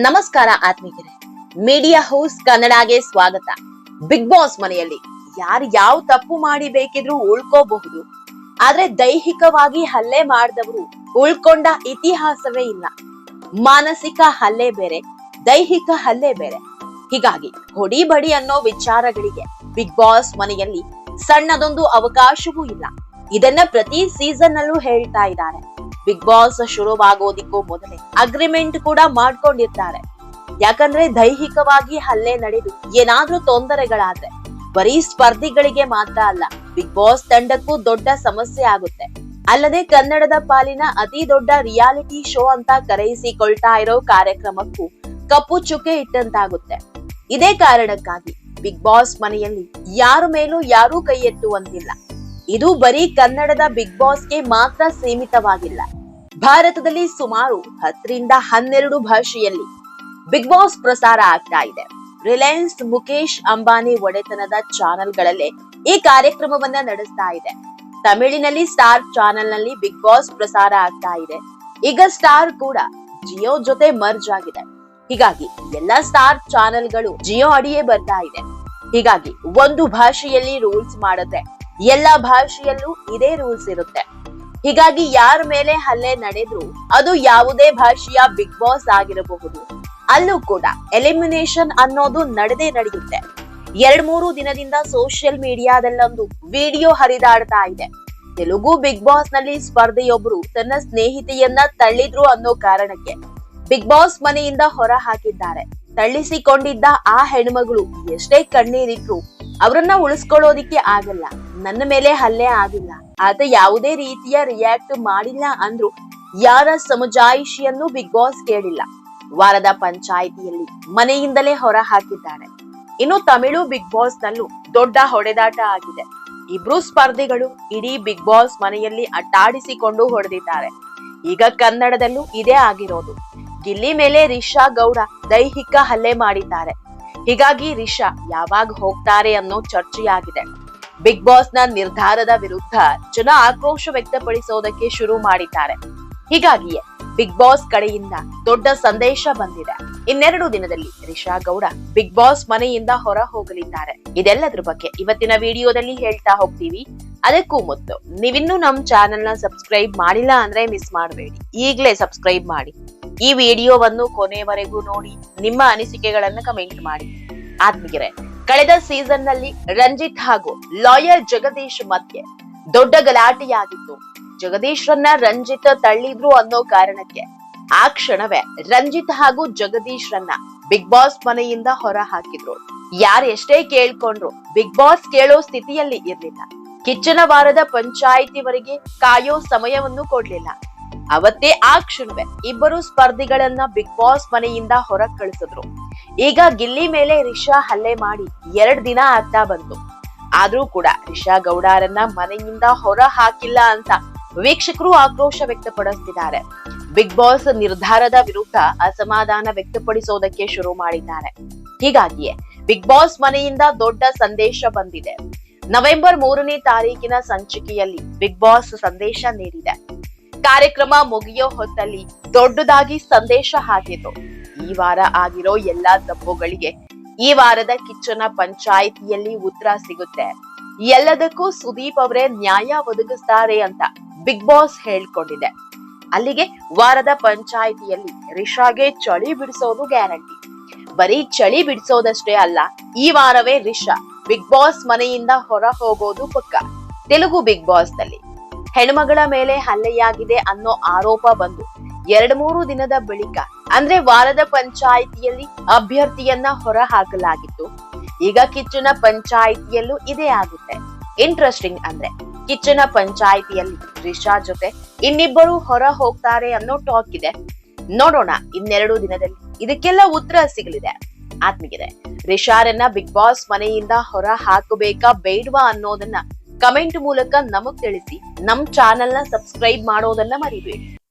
ನಮಸ್ಕಾರ ಆತ್ಮೀಯರೇ. Media house ಕನ್ನಡಗೆ ಸ್ವಾಗತ. ಬಿಗ್ ಬಾಸ್ ಮನೆಯಲ್ಲಿ ಯಾರು ಯಾವ ತಪ್ಪು ಮಾಡಿ ಬೇಕಿದ್ರೂ ಉಳ್ಕೋಬಹುದು. ಆದ್ರೆ ದೈಹಿಕವಾಗಿ ಹಲ್ಲೆ ಮಾಡಿದವರು ಉಳ್ಕೊಂಡ ಇತಿಹಾಸವೇ ಇಲ್ಲ. ಮಾನಸಿಕ ಹಲ್ಲೆ ಬೇರೆ, ದೈಹಿಕ ಹಲ್ಲೆ ಬೇರೆ. ಹೀಗಾಗಿ ಹೊಡಿ ಬಡಿ ಅನ್ನೋ ವಿಚಾರಗಳಿಗೆ ಬಿಗ್ ಬಾಸ್ ಮನೆಯಲ್ಲಿ ಸಣ್ಣದೊಂದು ಅವಕಾಶವೂ ಇಲ್ಲ. ಇದನ್ನ ಪ್ರತಿ ಸೀಸನ್ ಅಲ್ಲೂ ಹೇಳ್ತಾ ಇದ್ದಾರೆ. ಬಿಗ್ ಬಾಸ್ ಶುರುವಾಗೋದಿಕ್ಕೂ ಮೊದಲೇ ಅಗ್ರಿಮೆಂಟ್ ಕೂಡ ಮಾಡ್ಕೊಂಡಿರ್ತಾರೆ. ಯಾಕಂದ್ರೆ ದೈಹಿಕವಾಗಿ ಹಲ್ಲೆ ನಡೆದು ಏನಾದ್ರೂ ತೊಂದರೆಗಳಾದ್ರೆ ಬರೀ ಸ್ಪರ್ಧಿಗಳಿಗೆ ಮಾತ್ರ ಅಲ್ಲ ಬಿಗ್ ಬಾಸ್ ತಂಡಕ್ಕೂ ದೊಡ್ಡ ಸಮಸ್ಯೆ ಆಗುತ್ತೆ. ಅಲ್ಲದೆ ಕನ್ನಡದ ಪಾಲಿನ ಅತಿ ದೊಡ್ಡ ರಿಯಾಲಿಟಿ ಶೋ ಅಂತ ಕರೆಯಿಸಿಕೊಳ್ತಾ ಇರೋ ಕಾರ್ಯಕ್ರಮಕ್ಕೂ ಕಪ್ಪು ಚುಕ್ಕೆ ಇಟ್ಟಂತಾಗುತ್ತೆ. ಇದೇ ಕಾರಣಕ್ಕಾಗಿ ಬಿಗ್ ಬಾಸ್ ಮನೆಯಲ್ಲಿ ಯಾರ ಮೇಲೂ ಯಾರೂ ಕೈ ಎತ್ತುವಂತಿಲ್ಲ. ಇದು ಬರೀ ಕನ್ನಡದ ಬಿಗ್ ಬಾಸ್ಗೆ ಮಾತ್ರ ಸೀಮಿತವಾಗಿಲ್ಲ. ಭಾರತದಲ್ಲಿ ಸುಮಾರು ಹತ್ತರಿಂದ ಹನ್ನೆರಡು ಭಾಷೆಯಲ್ಲಿ ಬಿಗ್ ಬಾಸ್ ಪ್ರಸಾರ ಆಗ್ತಾ ಇದೆ. ರಿಲಯನ್ಸ್ ಮುಖೇಶ್ ಅಂಬಾನಿ ಒಡೆತನದ ಚಾನೆಲ್ಗಳಲ್ಲೇ ಈ ಕಾರ್ಯಕ್ರಮವನ್ನ ನಡೆಸ್ತಾ ಇದೆ. ತಮಿಳಿನಲ್ಲಿ ಸ್ಟಾರ್ ಚಾನೆಲ್ನಲ್ಲಿ ಬಿಗ್ ಬಾಸ್ ಪ್ರಸಾರ ಆಗ್ತಾ ಇದೆ. ಈಗ ಸ್ಟಾರ್ ಕೂಡ ಜಿಯೋ ಜೊತೆ ಮರ್ಜ್ ಆಗಿದೆ. ಹೀಗಾಗಿ ಎಲ್ಲಾ ಸ್ಟಾರ್ ಚಾನೆಲ್ಗಳು ಜಿಯೋ ಅಡಿಯೇ ಬರ್ತಾ ಇದೆ. ಹೀಗಾಗಿ ಒಂದು ಭಾಷೆಯಲ್ಲಿ ರೂಲ್ಸ್ ಮಾಡಿದ್ರೆ ಎಲ್ಲಾ ಭಾಷೆಯಲ್ಲೂ ಇದೇ ರೂಲ್ಸ್ ಇರುತ್ತೆ. ಹೀಗಾಗಿ ಯಾರ ಮೇಲೆ ಹಲ್ಲೆ ನಡೆದ್ರು ಅದು ಯಾವುದೇ ಭಾಷೆಯ ಬಿಗ್ ಬಾಸ್ ಆಗಿರಬಹುದು. ಅಲ್ಲೂ ಕೂಡ ಎಲಿಮಿನೇಷನ್ ಅನ್ನೋದು ನಡೆದೇ ನಡೆಯುತ್ತೆ. ಎರಡ್ ಮೂರು ದಿನದಿಂದ ಸೋಷಿಯಲ್ ಮೀಡಿಯಾದಲ್ಲೊಂದು ವಿಡಿಯೋ ಹರಿದಾಡ್ತಾ ಇದೆ. ತೆಲುಗು ಬಿಗ್ ಬಾಸ್ನಲ್ಲಿ ಸ್ಪರ್ಧೆಯೊಬ್ರು ತನ್ನ ಸ್ನೇಹಿತೆಯನ್ನ ತಳ್ಳಿದ್ರು ಅನ್ನೋ ಕಾರಣಕ್ಕೆ ಬಿಗ್ ಬಾಸ್ ಮನೆಯಿಂದ ಹೊರ ಹಾಕಿದ್ದಾರೆ. ತಳ್ಳಿಸಿಕೊಂಡಿದ್ದ ಆ ಹೆಣ್ಮಗಳು ಎಷ್ಟೇ ಕಣ್ಣೀರಿಟ್ರು, ಅವರನ್ನ ಉಳಿಸ್ಕೊಳ್ಳೋದಿಕ್ಕೆ ಆಗಲ್ಲ. ನನ್ನ ಮೇಲೆ ಹಲ್ಲೆ ಆಗಿಲ್ಲ ಆತ ಯಾವುದೇ ರೀತಿಯ ರಿಯಾಕ್ಟ್ ಮಾಡಿಲ್ಲ ಅಂದ್ರು ಯಾರ ಸಮಜಾಯಿಷಿಯನ್ನು ಬಿಗ್ ಬಾಸ್ ಕೇಳಿಲ್ಲ. ವಾರದ ಪಂಚಾಯಿತಿಯಲ್ಲಿ ಮನೆಯಿಂದಲೇ ಹೊರ ಹಾಕಿದ್ದಾರೆ. ಇನ್ನು ತಮಿಳು ಬಿಗ್ ಬಾಸ್ ನಲ್ಲೂ ದೊಡ್ಡ ಹೊಡೆದಾಟ ಆಗಿದೆ. ಇಬ್ರು ಸ್ಪರ್ಧಿಗಳು ಇಡೀ ಬಿಗ್ ಬಾಸ್ ಮನೆಯಲ್ಲಿ ಅಟ್ಟಾಡಿಸಿಕೊಂಡು ಹೊಡೆದಿದ್ದಾರೆ. ಈಗ ಕನ್ನಡದಲ್ಲೂ ಇದೇ ಆಗಿರೋದು. ಗಿಲ್ಲಿ ಮೇಲೆ ರಿಷಾ ಗೌಡ ದೈಹಿಕ ಹಲ್ಲೆ ಮಾಡಿದ್ದಾರೆ. ಹೀಗಾಗಿ ರಿಷಾ ಯಾವಾಗ ಹೋಗ್ತಾರೆ ಅನ್ನೋ ಚರ್ಚೆಯಾಗಿದೆ. ಬಿಗ್ ಬಾಸ್ನ ನಿರ್ಧಾರದ ವಿರುದ್ಧ ಜನ ಆಕ್ರೋಶ ವ್ಯಕ್ತಪಡಿಸೋದಕ್ಕೆ ಶುರು ಮಾಡಿದ್ದಾರೆ. ಹೀಗಾಗಿಯೇ ಬಿಗ್ ಬಾಸ್ ಕಡೆಯಿಂದ ದೊಡ್ಡ ಸಂದೇಶ ಬಂದಿದೆ. ಇನ್ನೆರಡು ದಿನದಲ್ಲಿ ರಿಷಾ ಗೌಡ ಬಿಗ್ ಬಾಸ್ ಮನೆಯಿಂದ ಹೊರ ಹೋಗಲಿದ್ದಾರೆ. ಇದೆಲ್ಲದ್ರ ಬಗ್ಗೆ ಇವತ್ತಿನ ವಿಡಿಯೋದಲ್ಲಿ ಹೇಳ್ತಾ ಹೋಗ್ತೀವಿ. ಅದಕ್ಕೂ ಮೊದಲು ನೀವಿನ್ನೂ ನಮ್ ಚಾನೆಲ್ನ ಸಬ್ಸ್ಕ್ರೈಬ್ ಮಾಡಿಲ್ಲ ಅಂದ್ರೆ ಮಿಸ್ ಮಾಡಬೇಡಿ. ಈಗಲೇ ಸಬ್ಸ್ಕ್ರೈಬ್ ಮಾಡಿ. ಈ ವಿಡಿಯೋವನ್ನು ಕೊನೆಯವರೆಗೂ ನೋಡಿ, ನಿಮ್ಮ ಅನಿಸಿಕೆಗಳನ್ನು ಕಮೆಂಟ್ ಮಾಡಿ. ಆದ್ಮಿಗೆರೆ ಕಳೆದ ಸೀಸನ್ನಲ್ಲಿ ರಂಜಿತ್ ಹಾಗೂ ಲಾಯರ್ ಜಗದೀಶ್ ಮಧ್ಯೆ ದೊಡ್ಡ ಗಲಾಟೆಯಾಗಿತ್ತು. ಜಗದೀಶ್ರನ್ನ ರಂಜಿತ್ ತಳ್ಳಿದ್ರು ಅನ್ನೋ ಕಾರಣಕ್ಕೆ ಆ ಕ್ಷಣವೇ ರಂಜಿತ್ ಹಾಗೂ ಜಗದೀಶ್ರನ್ನ ಬಿಗ್ ಬಾಸ್ ಮನೆಯಿಂದ ಹೊರ ಹಾಕಿದ್ರು ಯಾರು ಎಷ್ಟೇ ಕೇಳ್ಕೊಂಡ್ರು ಬಿಗ್ ಬಾಸ್ ಕೇಳೋ ಸ್ಥಿತಿಯಲ್ಲಿ ಇರ್ಲಿಲ್ಲ. ಕಿಚ್ಚನ ವಾರದ ಪಂಚಾಯಿತಿವರೆಗೆ ಕಾಯೋ ಸಮಯವನ್ನು ಕೊಡ್ಲಿಲ್ಲ. ಅವತ್ತೇ ಆ ಕ್ಷಣವೇ ಇಬ್ಬರು ಸ್ಪರ್ಧಿಗಳನ್ನ ಬಿಗ್ ಬಾಸ್ ಮನೆಯಿಂದ ಹೊರ ಕಳಿಸಿದ್ರು ಈಗ ಗಿಲ್ಲಿ ಮೇಲೆ ರಿಷಾ ಹಲ್ಲೆ ಮಾಡಿ ಎರಡ್ ದಿನ ಆಗ್ತಾ ಬಂತು. ಆದ್ರೂ ಕೂಡ ರಿಷಾ ಗೌಡರನ್ನ ಮನೆಯಿಂದ ಹೊರ ಹಾಕಿಲ್ಲ ಅಂತ ವೀಕ್ಷಕರು ಆಕ್ರೋಶ ವ್ಯಕ್ತಪಡಿಸ್ತಿದ್ದಾರೆ. ಬಿಗ್ ಬಾಸ್ ನಿರ್ಧಾರದ ವಿರುದ್ಧ ಅಸಮಾಧಾನ ವ್ಯಕ್ತಪಡಿಸೋದಕ್ಕೆ ಶುರು ಮಾಡಿದ್ದಾರೆ. ಹೀಗಾಗಿಯೇ ಬಿಗ್ ಬಾಸ್ ಮನೆಯಿಂದ ದೊಡ್ಡ ಸಂದೇಶ ಬಂದಿದೆ. ನವೆಂಬರ್ ಮೂರನೇ ತಾರೀಕಿನ ಸಂಚಿಕೆಯಲ್ಲಿ ಬಿಗ್ ಬಾಸ್ ಸಂದೇಶ ನೀಡಿದೆ. ಕಾರ್ಯಕ್ರಮ ಮುಗಿಯೋ ಹೊತ್ತಲ್ಲಿ ದೊಡ್ಡದಾಗಿ ಸಂದೇಶ ಹಾಕಿತು ಈ ವಾರ ಆಗಿರೋ ಎಲ್ಲಾ ತಪ್ಪುಗಳಿಗೆ ಈ ವಾರದ ಕಿಚ್ಚನ ಪಂಚಾಯಿತಿಯಲ್ಲಿ ಉತ್ತರ ಸಿಗುತ್ತೆ. ಎಲ್ಲದಕ್ಕೂ ಸುದೀಪ್ ಅವರೇ ನ್ಯಾಯ ಒದಗಿಸ್ತಾರೆ ಅಂತ ಬಿಗ್ ಬಾಸ್ ಹೇಳ್ಕೊಂಡಿದೆ. ಅಲ್ಲಿಗೆ ವಾರದ ಪಂಚಾಯಿತಿಯಲ್ಲಿ ರಿಷಾಗೆ ಚಳಿ ಬಿಡಿಸೋದು ಗ್ಯಾರಂಟಿ. ಬರೀ ಚಳಿ ಬಿಡಿಸೋದಷ್ಟೇ ಅಲ್ಲ, ಈ ವಾರವೇ ರಿಷಾ ಬಿಗ್ ಬಾಸ್ ಮನೆಯಿಂದ ಹೊರ ಹೋಗೋದು ಪಕ್ಕ, ತೆಲುಗು ಬಿಗ್ ಬಾಸ್ನಲ್ಲಿ ಹೆಣ್ಮಗಳ ಮೇಲೆ ಹಲ್ಲೆಯಾಗಿದೆ ಅನ್ನೋ ಆರೋಪ ಬಂದು ಎರಡ್ ಮೂರು ದಿನದ ಬಳಿಕ ಅಂದ್ರೆ ವಾರದ ಪಂಚಾಯಿತಿಯಲ್ಲಿ ಅಭ್ಯರ್ಥಿಯನ್ನ ಹೊರ ಹಾಕಲಾಗಿತ್ತು ಈಗ ಕಿಚ್ಚನ ಪಂಚಾಯಿತಿಯಲ್ಲೂ ಇದೇ ಆಗುತ್ತೆ. ಇಂಟ್ರೆಸ್ಟಿಂಗ್ ಅಂದ್ರೆ ಕಿಚ್ಚನ ಪಂಚಾಯಿತಿಯಲ್ಲಿ ರಿಷಾ ಜೊತೆ ಇನ್ನಿಬ್ಬರು ಹೊರ ಹೋಗ್ತಾರೆ ಅನ್ನೋ ಟಾಕ್ ಇದೆ. ನೋಡೋಣ ಇನ್ನೆರಡು ದಿನದಲ್ಲಿ ಇದಕ್ಕೆಲ್ಲ ಉತ್ತರ ಸಿಗಲಿದೆ. ಆತ್ಮಿಗಿದೆ ರಿಷಾರನ್ನ ಬಿಗ್ ಬಾಸ್ ಮನೆಯಿಂದ ಹೊರ ಹಾಕಬೇಕಾ ಬೇಡವಾ ಅನ್ನೋದನ್ನ ಕಮೆಂಟ್ ಮೂಲಕ ನಮಗ್ ತಿಳಿಸಿ, ನಮ್ ಚಾನೆಲ್ನ ಸಬ್ಸ್ಕ್ರೈಬ್ ಮಾಡೋದನ್ನ ಮರಿಬೇಡಿ.